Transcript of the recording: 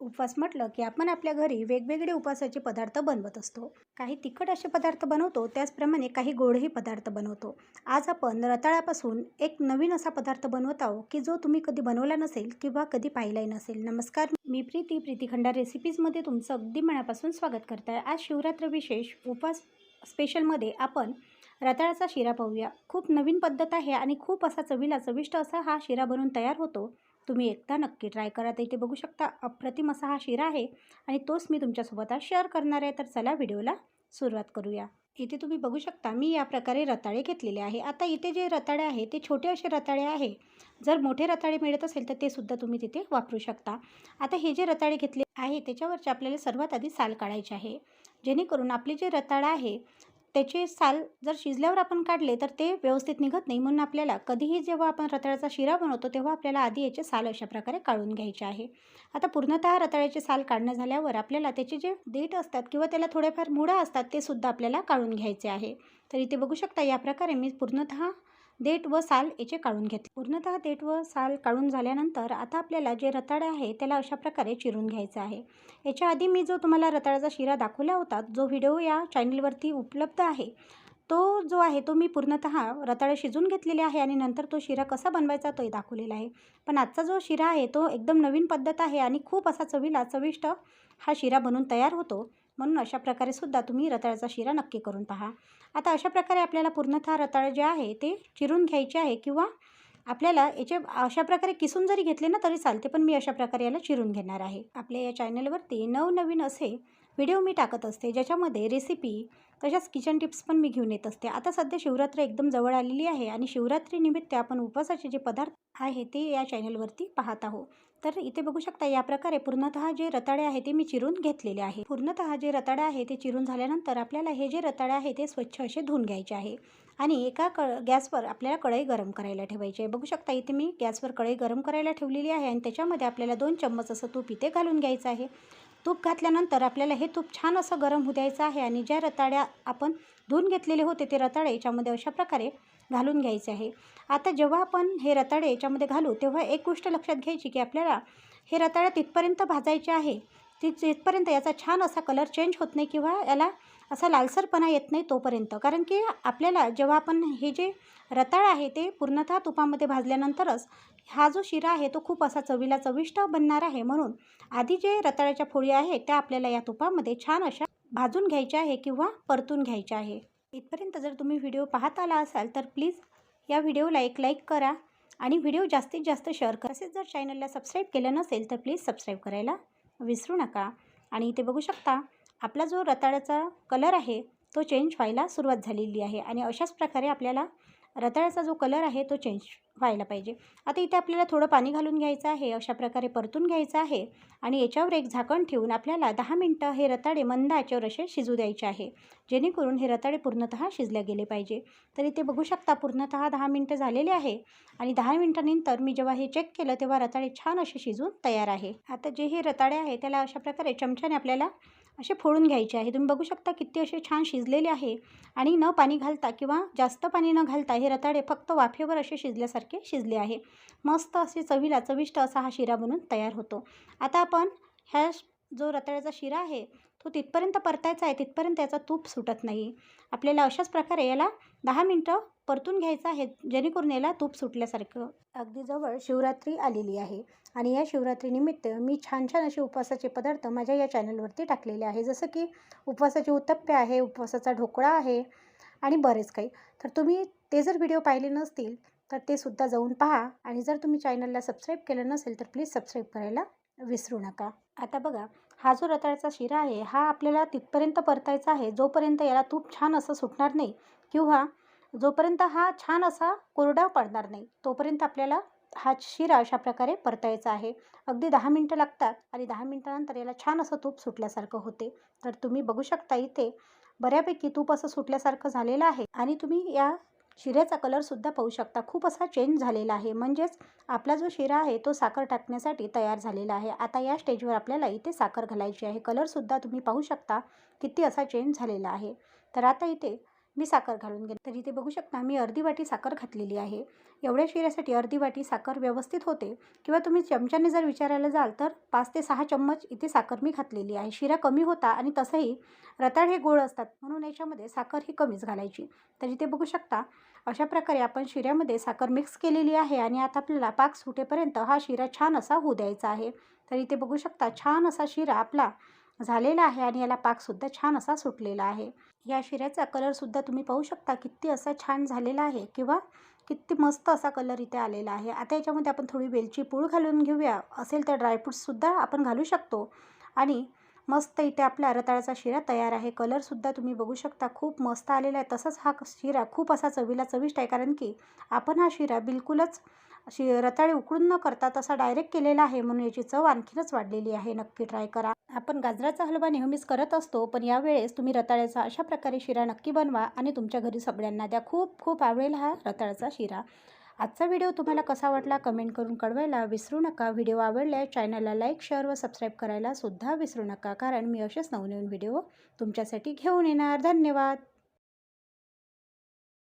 उपवास म्हटलं की आपण आपल्या घरी वेगवेगळे उपवासाचे पदार्थ बनवत असतो. काही तिखट असे पदार्थ बनवतो त्याचप्रमाणे काही गोडही पदार्थ बनवतो. आज आपण रताळ्यापासून एक नवीन असा पदार्थ बनवत आहोत की जो तुम्ही कधी बनवला नसेल किंवा कधी पाहिलाही नसेल. नमस्कार मी प्रीती. प्रीतीखंडा रेसिपीजमध्ये तुमचं अगदी मनापासून स्वागत करत आहे आज शिवरात्र विशेष उपवास स्पेशलमध्ये आपण रताळ्याचा शिरा पाहूया. खूप नवीन पद्धत आहे आणि खूप असा चवीला चविष्ट असा हा शिरा बनवून तयार होतो. तुम्ही एकदा नक्की ट्राय करा. तर इथे बघू शकता अप्रतिम असा हा शिरा आहे आणि तोच मी तुमच्यासोबत आज शेअर करणार आहे. तर चला व्हिडिओला सुरुवात करूया. इथे तुम्ही बघू शकता मी या प्रकारे रताळे घेतलेले आहे. आता इथे जे रताळे आहे ते छोटे असे रताळे आहे. जर मोठे रताळे मिळत असेल तर ते सुद्धा तुम्ही तिथे वापरू शकता. आता हे जे रताळे घेतले आहे त्याच्यावरचे आपल्याला सर्वात आधी साल काढायचे आहे. जेणेकरून आपले जे रताळं आहे त्याचे साल जर शिजल्यावर आपण काढले तर ते व्यवस्थित निघत नाही. म्हणून आपल्याला कधीही जेव्हा आपण रताळ्याचा शिरा बनवतो तेव्हा आपल्याला आधी याचे साल अशा प्रकारे काढून घ्यायचे आहे. आता पूर्णतः रताळ्याचे साल काढणं झाल्यावर आपल्याला त्याचे जे देठ असतात किंवा त्याला थोडेफार मुळा असतात ते सुद्धा आपल्याला काढून घ्यायचे आहे. तर इथे बघू शकता या प्रकारे मी पूर्णतः देठ व साल याचे काढून घेतले. पूर्णतः देठ व साल काढून झाल्यानंतर आता आपल्याला जे रताळे आहे त्याला अशा प्रकारे चिरून घ्यायचं आहे. याच्या आधी मी जो तुम्हाला रताळ्याचा शिरा दाखवला होता जो व्हिडिओ या चॅनलवरती उपलब्ध आहे तो जो आहे तो मी पूर्णतः रताळे शिजून घेतलेले आहे आणि नंतर तो शिरा कसा बनवायचा तोही दाखवलेला आहे. पण आजचा जो शिरा आहे तो एकदम नवीन पद्धत आहे आणि खूप असा चवीला चविष्ट हा शिरा बनून तयार होतो. म्हणून अशा प्रकारे सुद्धा तुम्ही रताळ्याचा शिरा नक्की करून पहा. आता अशा प्रकारे आपल्याला पूर्णतः रताळ जे आहे ते चिरून घ्यायचे आहे किंवा आपल्याला याचे अशा प्रकारे किसून जरी घेतले ना तरी चालते पण मी अशा प्रकारे याला चिरून घेणार आहे. आपल्या या चॅनलवरती नवनवीन असे व्हिडिओ मी टाकत असते ज्याच्यामध्ये रेसिपी तशाच किचन टिप्स पण मी घेऊन येत असते. आता सध्या शिवरात्र एकदम जवळ आलेली आहे आणि शिवरात्रीनिमित्त आपण उपवासाचे जे पदार्थ आहे ते या चॅनलवरती पाहत आहोत. तर इथे बघू शकता या प्रकारे पूर्णतः जे रताळे आहे ते मी चिरून घेतलेले आहे. पूर्णतः जे रताळे आहे ते चिरून झाल्यानंतर आपल्याला हे जे रताळे आहे ते स्वच्छ असे धुवून घ्यायचे आहे. आणि एका क गॅसवर आपल्याला कढई गरम करायला ठेवायची आहे. बघू शकता इथे मी गॅसवर कढई गरम करायला ठेवलेली आहे आणि त्याच्यामध्ये आपल्याला दोन चम्मच असं तूप इथे घालून घ्यायचं आहे. तूप घातल्यानंतर आपल्याला हे तूप छान असं गरम होऊ द्यायचं आहे आणि ज्या रताळ्या आपण धुवून घेतलेले होते ते रताळे याच्यामध्ये अशा प्रकारे घालून घ्यायचे आहे. आता जेव्हा आपण हे रताळे याच्यामध्ये घालू तेव्हा एक गोष्ट लक्षात घ्यायची की आपल्याला हे रताळ्या तिथपर्यंत भाजायचे आहे. ती जिथपर्यंत याचा छान असा कलर चेंज होत नाही किंवा याला असा लालसरपणा येत नाही तोपर्यंत. कारण की आपल्याला जेव्हा आपण हे जे रताळ आहे ते पूर्णतः तुपामध्ये भाजल्यानंतरच हा जो शिरा आहे तो खूप असा चवीला चविष्ट बनणार आहे. म्हणून आधी जे रताळ्याच्या फोडी आहेत त्या आपल्याला या तुपामध्ये छान अशा भाजून घ्यायच्या आहे किंवा परतून घ्यायच्या आहे. इथपर्यंत जर तुम्ही व्हिडिओ पाहत आला असाल तर प्लीज या व्हिडिओला एक लाईक करा आणि व्हिडिओ जास्तीत जास्त शेअर करा. तसेच जर चॅनलला सबस्क्राईब केलं नसेल तर प्लीज सबस्क्राईब करायला विसरू नका. आणि इथे बघू शकता आपला जो रताळ्याचा कलर आहे तो चेंज व्हायला सुरुवात झालेली आहे. आणि अशाच प्रकारे आपल्याला रताळ्याचा जो कलर आहे तो चेंज व्हायला पाहिजे. आता इथे आपल्याला थोडं पाणी घालून घ्यायचं आहे अशा प्रकारे परतून घ्यायचं आहे आणि याच्यावर एक झाकण ठेवून आपल्याला दहा मिनटं हे रताळे मंद आचेवर असे शिजू द्यायचे आहे. जेणेकरून हे रताळे पूर्णतः शिजले गेले पाहिजे. तर इथे बघू शकता पूर्णतः दहा मिनटं झालेले आहे आणि दहा मिनटानंतर मी जेव्हा हे चेक केलं तेव्हा रताळे छान असे शिजून तयार आहे. आता जे हे रताळे आहे त्याला अशा प्रकारे चमच्याने आपल्याला असे फोडून घ्यायचे आहे. तुम्ही बघू शकता किती असे छान शिजलेले आहे आणि न पाणी घालता किंवा जास्त पाणी न घालता हे रताळे फक्त वाफेवर असे शिजल्यासारखे शिजले आहे. मस्त असे चवीला चविष्ट असा हा शिरा बनून तयार होतो. आता आपण ह्या जो रताळ्याचा शिरा आहे तो तिथपर्यंत परतायचा आहे तिथपर्यंत याचा तूप सुटत नाही. आपल्याला अशाच प्रकारे याला दहा मिनटं परतून घ्यायचं आहे जेणेकरून याला तूप सुटल्यासारखं. अगदी जवळ शिवरात्री आलेली आहे आणि या शिवरात्रीनिमित्त मी छान छान असे उपवासाचे पदार्थ माझ्या या चॅनलवरती टाकलेले आहे. जसं की उपवासाचे उत्तप्पे आहे उपवासाचा ढोकळा आहे आणि बरेच काही. तर तुम्ही ते जर व्हिडिओ पाहिले नसतील तर ते सुद्धा जाऊन पहा आणि जर तुम्ही चॅनलला सबस्क्राईब केलं नसेल तर प्लीज सबस्क्राईब करायला विसरू नका. आता बघा हा जो रताळ्याचा शिरा आहे हा आपल्याला तिथपर्यंत परतायचा आहे जोपर्यंत याला तूप छान असं सुटणार नाही किंवा जोपर्यंत हा छान असा कोरडा पडणार नाही तोपर्यंत आपल्याला हा शिरा अशा प्रकारे परतायचा आहे. अगदी दहा मिनटं लागतात आणि दहा मिनटानंतर याला छान असं तूप सुटल्यासारखं होते. तर तुम्ही बघू शकता इथे बऱ्यापैकी तूप असं सुटल्यासारखं झालेलं आहे आणि तुम्ही या शिऱ्याचा कलरसुद्धा पाहू शकता. खूप असा चेंज झालेला आहे. म्हणजेच आपला जो शिरा आहे तो साखर टाकण्यासाठी तयार झालेला आहे. आता या स्टेजवर आपल्याला इथे साखर घालायची आहे. कलरसुद्धा तुम्ही पाहू शकता किती असा चेंज झालेला आहे. तर आता इथे मी साखर घालून घेते तर इथे बघू शकता मी अर्धी वाटी साखर घातलेली आहे. एवढ्या शिऱ्यासाठी अर्धी वाटी साखर व्यवस्थित होते. किंवा तुम्ही चमच्याने जर विचारायला जाल तर पाच ते सहा चम्मच इथे साखर मी घातलेली आहे. शिरा कमी होता आणि तसंही रताळ हे गोड असतात. म्हणून याच्यामध्ये साखर ही कमीच घालायची. तर इथे बघू शकता अशा प्रकारे आपण शिऱ्यामध्ये साखर मिक्स केलेली आहे आणि आता आपल्याला पाक सुटेपर्यंत हा शिरा छान असा होऊ द्यायचा आहे. तर इथे बघू शकता छान असा शिरा आपला झालेला आहे आणि याला पाकसुद्धा छान असा सुटलेला आहे. या शिऱ्याचा कलरसुद्धा तुम्ही पाहू शकता. किती असा छान झालेला आहे किंवा किती मस्त असा कलर इथे आलेला आहे. आता याच्यामध्ये आपण थोडी वेलची पूळ घालून घेऊया. असेल तर ड्रायफ्रूट्ससुद्धा आपण घालू शकतो. आणि मस्त इथे आपला रताळाचा शिरा तयार आहे. कलरसुद्धा तुम्ही बघू शकता. खूप मस्त आलेला आहे. तसंच हा शिरा खूप असा चवीला चविष्ट आहे. कारण की आपण हा शिरा बिलकुलच अशी रताळे उकळून न करता तसा डायरेक्ट केलेला आहे म्हणून याची चव आणखीनच वाढलेली आहे. नक्की ट्राय करा. आपण गाजराचा हलवा नेहमीच करत असतो पण यावेळेस तुम्ही रताळ्याचा अशा प्रकारे शिरा नक्की बनवा आणि तुमच्या घरी सगळ्यांना द्या. खूप खूप आवडेल हा रताळ्याचा शिरा. आजचा व्हिडिओ तुम्हाला कसा वाटला कमेंट करून कळवायला विसरू नका. व्हिडिओ आवडल्यास चॅनलला लाईक शेअर व सबस्क्राईब करायला सुद्धा विसरू नका. कारण मी असेच नवनवीन व्हिडिओ तुमच्यासाठी घेऊन येणार. धन्यवाद!